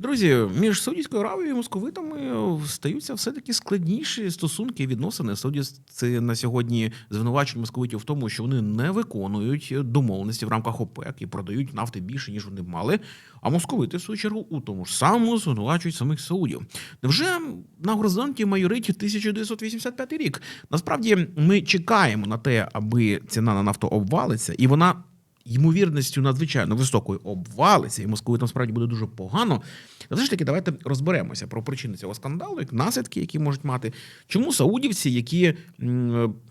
Друзі, між Саудівською Аравією і московитами стаються все-таки складніші стосунки і відносини. Саудівці на сьогодні звинувачують московитів в тому, що вони не виконують домовленості в рамках ОПЕК і продають нафти більше, ніж вони мали. А московити, в свою чергу, у тому ж самому звинувачують самих Саудів. Невже на горизонті майорить 1985 рік? Насправді ми чекаємо на те, аби ціна на нафту обвалиться, і вона ймовірністю надзвичайно високою обвалиться, і московитам справді буде дуже погано. Все ж таки, давайте розберемося про причини цього скандалу, як наслідки, які можуть мати. Чому саудівці, які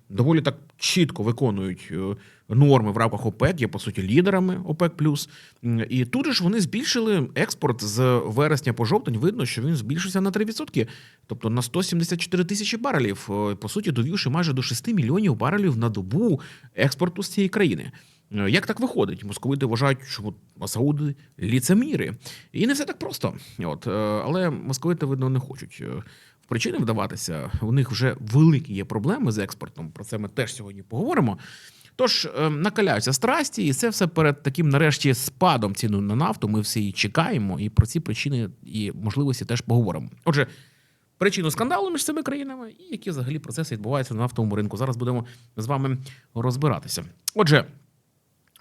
доволі так чітко виконують е, норми в рамках ОПЕК, є по суті лідерами ОПЕК м, і тут ж вони збільшили експорт з вересня по жовтень. Видно, що він збільшився на 3%, тобто на 174 тисячі барелів, е, по суті, довівши майже до 6 мільйонів барелів на добу експорту з цієї країни. Е, Як так виходить? Московити вважають, що от Сауди ліцеміри. І не все так просто. От, е, але московити, видно, не хочуть е, в причини вдаватися. У них вже великі є проблеми з експортом. Про це ми теж сьогодні поговоримо. Тож накаляються страсті, і це все перед таким, нарешті, спадом ціни на нафту. Ми всі її чекаємо, і про ці причини і можливості теж поговоримо. Отже, причину скандалу між цими країнами і які взагалі процеси відбуваються на нафтовому ринку. Зараз будемо з вами розбиратися. Отже,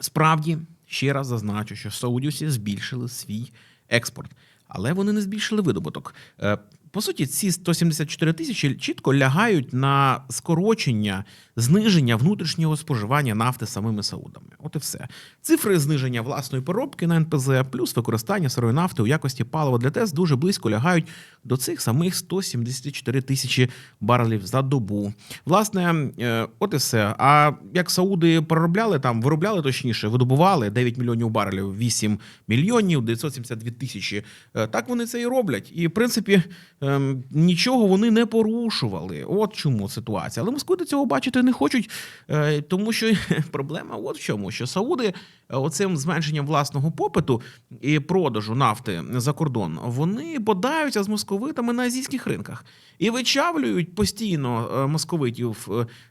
Справді, ще раз зазначу, що саудівці збільшили свій експорт, але вони не збільшили видобуток. Е, По суті, ці 174 тисячі чітко лягають на скорочення, зниження внутрішнього споживання нафти самими саудами. От і все. Цифри зниження власної поробки на НПЗ плюс використання сирої нафти у якості палива для ТЕС дуже близько лягають до цих самих 174 тисячі барелів за добу. Власне, е, от і все. А як Сауди переробляли там, виробляли точніше, видобували 9 мільйонів барелів, 8 мільйонів 972 тисячі. Е, Так вони це і роблять. І в принципі ем, нічого вони не порушували. От чому ситуація. Але москвити цього бачити не хочуть, е, тому що проблема от в чому, що Сауди е, оцим зменшенням власного попиту і продажу нафти за кордон, вони бодаються з московитами на азійських ринках і вичавлюють постійно е, московитів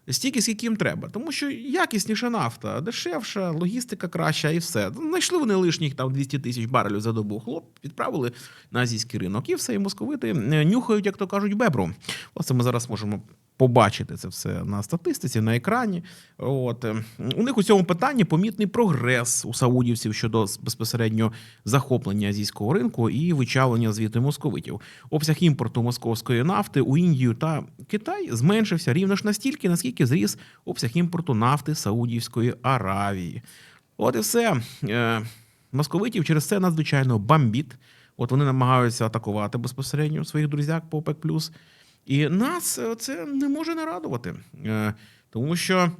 стільки, скільки їм треба. Тому що якісніша нафта, дешевша, логістика краща і все. Знайшли вони лишніх там 200 тисяч барелів за добу. Хлоп відправили на азійський ринок, і все, і московити нюхають, як то кажуть, бебру. Оце ми зараз можемо побачити це все на статистиці, на екрані. От е, у них у цьому питанні помітний прогрес у саудівців щодо безпосередньо захоплення азійського ринку і вичавлення звідти московитів. Обсяг імпорту московської нафти у Індію та Китай зменшився рівно ж настільки, наскільки зріс обсяг імпорту нафти Саудівської Аравії. От і все. Е, Московитів через це надзвичайно бомбіт. От вони намагаються атакувати безпосередньо своїх друзяк по ОПЕК+. І нас е, це не може не радувати, Е, тому що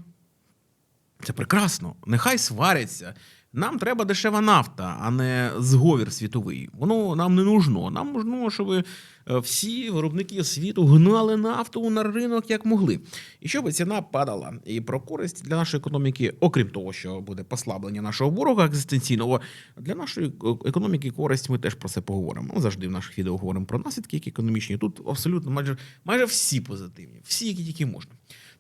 це прекрасно. Нехай сваряться. Нам треба дешева нафта, а не зговір світовий. Воно нам не нужно. Нам нужно, щоб е, всі виробники світу гнали нафту на ринок як могли. І щоб ціна падала. І про користь для нашої економіки, окрім того, що буде послаблення нашого ворога екзистенційного, для нашої е- економіки користь ми теж про це поговоримо. Ми завжди в наших відео говоримо про наслідки які економічні. Тут абсолютно майже майже всі позитивні, всі, які тільки можна.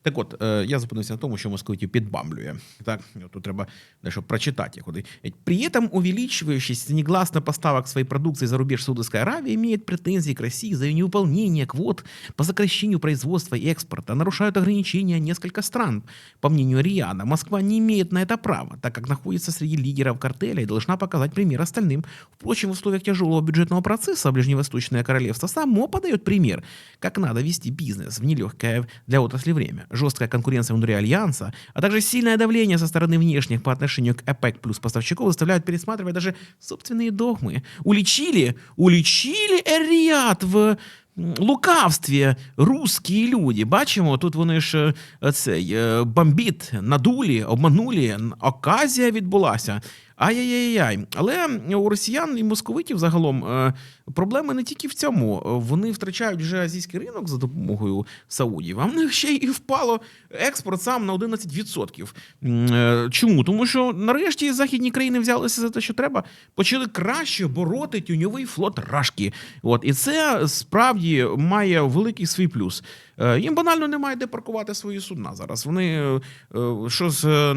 Так от, е, я зупинився на тому, що московитів підбамблює. Так, От тут треба дещо прочитать. Куди. При этом увеличивающийся негласно поставок своей продукции за рубеж Саудовской Аравии имеет претензии к России за невыполнение квот по сокращению производства и экспорта, нарушают ограничения несколько стран. По мнению Риана, Москва не имеет на это права, так как находится среди лидеров картеля и должна показать пример остальным. Впрочем, в условиях тяжелого бюджетного процесса Ближневосточное королевство само подает пример, как надо вести бизнес в нелегкое для отрасли время. Жесткая конкуренция внутри Альянса, а также сильное давление со стороны внешних по отношению к ОПЕК плюс поставщиков заставляют пересматривать даже собственные догмы. Уличили, уличили Эриат в м, лукавстві русські люди. Бачимо, тут вони ж е, цей е, бомбіт надулі, обманулі, н- оказія відбулася. Ай-яй-яй-яй. Але у росіян і московитів загалом е, проблеми не тільки в цьому. Вони втрачають вже азійський ринок за допомогою Саудів. А в них ще й впало експорт сам на 11%. Е, Чому? Тому що нарешті західні країни взялися за те, що треба, почали краще бороти тюньовий флот Рашки. От і це справді має великий свій плюс. Е, Їм банально немає де паркувати свої судна зараз. Вони е, е, що з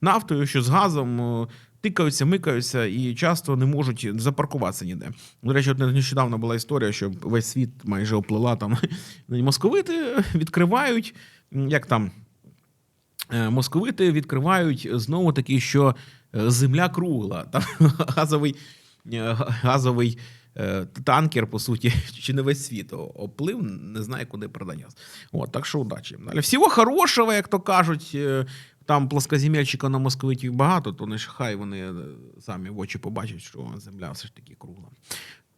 нафтою, що з газом. Тикаються, микаються і часто не можуть запаркуватися ніде. До речі, от нещодавно була історія, що весь світ майже оплила там московити відкривають, як там московити відкривають знову таки, що земля кругла. Там газовий, газовий танкер, по суті, чи не весь світ оплив, не знає, куди продання. От, так що удачі. Далі. Всього хорошого, як то кажуть. е, Там плоскоземельчика на московитів багато, то не хай вони е, самі в очі побачать, що земля все ж таки кругла.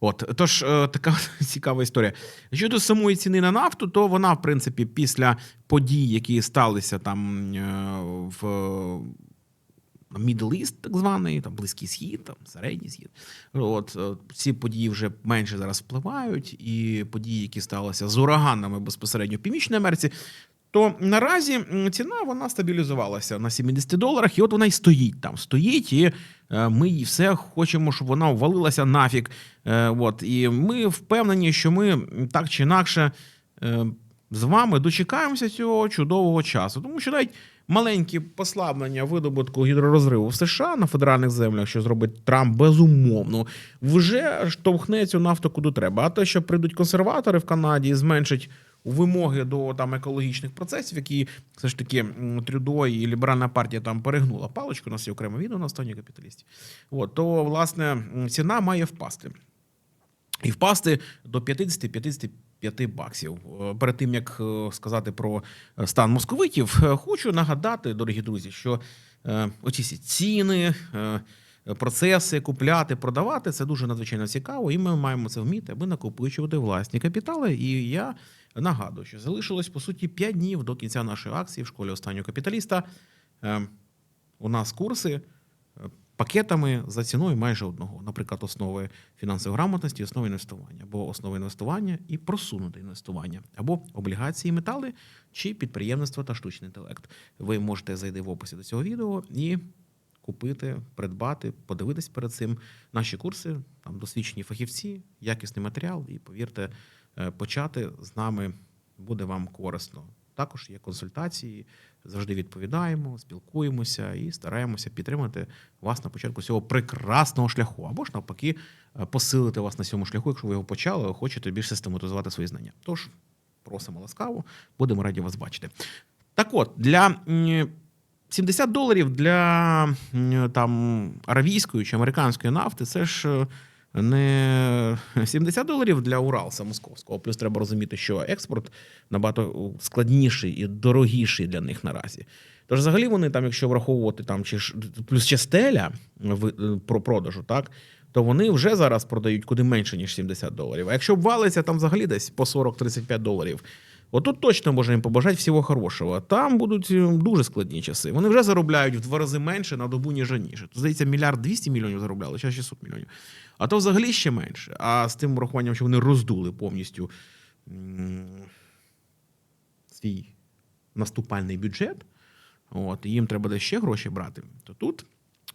От, тож е, така цікава історія. Щодо самої ціни на нафту, то вона, в принципі, після подій, які сталися там е, в Middle East, так званий, там Близький Схід, там Середній Схід. От е, ці події вже менше зараз впливають, і події, які сталися з ураганами безпосередньо в Північній Америці. То наразі ціна вона стабілізувалася на 70 доларах, і от вона й стоїть там. Стоїть, і е, ми її все хочемо, щоб вона ввалилася нафік. Е, От, і ми впевнені, що ми так чи інакше з вами дочекаємося цього чудового часу. Тому що навіть маленькі послаблення видобутку гідророзриву в США на федеральних землях, що зробить Трамп, безумовно, вже штовхне цю нафту куди треба. А те, що прийдуть консерватори в Канаді і зменшать вимоги до там екологічних процесів, які все ж таки Трюдо і ліберальна партія там перегнула паличку, у нас є окреме відео на стані капіталістів. От, то власне ціна має впасти і впасти до 50-55 баксів. Е, Перед тим як е, сказати про е, стан московитів, хочу нагадати, дорогі друзі, що оці ціни. Процеси купляти, продавати це дуже надзвичайно цікаво, і ми маємо це вміти, аби накопичувати власні капітали. І я нагадую, що залишилось по суті 5 днів до кінця нашої акції в школі останнього капіталіста. Е, У нас курси пакетами за ціною майже одного. Наприклад, основи фінансової грамотності, основи інвестування, або основи інвестування і просунуте інвестування, або облігації, метали чи підприємництво та штучний інтелект. Ви можете зайти в описі до цього відео і купити, придбати, подивитись перед цим наші курси, там досвідчені фахівці, якісний матеріал, і повірте, е, почати з нами буде вам корисно. Також є консультації, завжди відповідаємо, спілкуємося і стараємося підтримати вас на початку цього прекрасного шляху, або ж навпаки, е, посилити вас на цьому шляху, якщо ви його почали, хочете більш систематизувати свої знання. Тож просимо ласкаво, будемо раді вас бачити. Так от, для м, 70 доларів для там аравійської чи американської нафти це ж е, не 70 доларів для Уралса московського. Плюс треба розуміти, що експорт набагато складніший і дорогіший для них наразі. Тож, взагалі, вони там, якщо враховувати там чи плюс ще стеля в е, про продажу, так то вони вже зараз продають куди менше ніж 70 доларів. А якщо обвалиться там взагалі десь по 40-35 доларів. Отут точно можна їм побажати всього хорошого. Там будуть е, дуже складні часи. Вони вже заробляють в два рази менше на добу, ніж раніше. То, здається, мільярд 200 мільйонів заробляли, зараз 600 мільйонів. А то взагалі ще менше. А з тим урахуванням, що вони роздули повністю свій наступальний бюджет, от, і їм треба буде ще гроші брати, то тут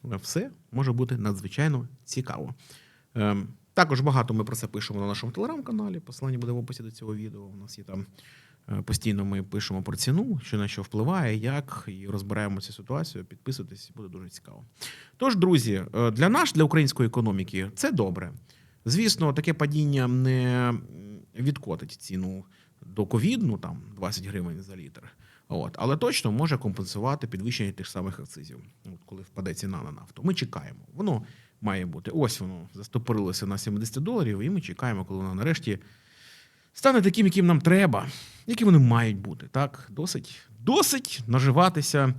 все може бути надзвичайно цікаво. Також багато ми про це пишемо на нашому телеграм-каналі. Посилання буде в описі до цього відео. У нас є там е, постійно ми пишемо про ціну, що на що впливає, як, і розбираємо цю ситуацію. Підписуйтесь, буде дуже цікаво. Тож, друзі, е, для нас, для української економіки, це добре. Звісно, таке падіння не відкотить ціну до ковідну, там 20 гривень за літр. От, але точно може компенсувати підвищення тих самих акцизів, от, коли впаде ціна на нафту. Ми чекаємо. Воно має бути. Ось воно застопорилося на 70 доларів, і ми чекаємо, коли воно нарешті стане таким, яким нам треба, які вони мають бути. Так, досить, досить наживатися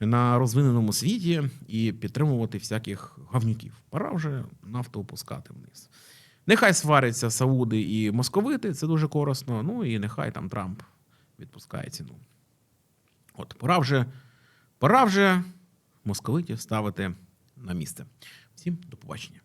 на розвиненому світі і підтримувати всяких гавнюків. Пора вже нафту опускати вниз. Нехай сваряться Сауди і московити, це дуже корисно. Ну і нехай там Трамп відпускає ціну. От, пора вже, пора вже московитів ставити на місце. Всім до побачення.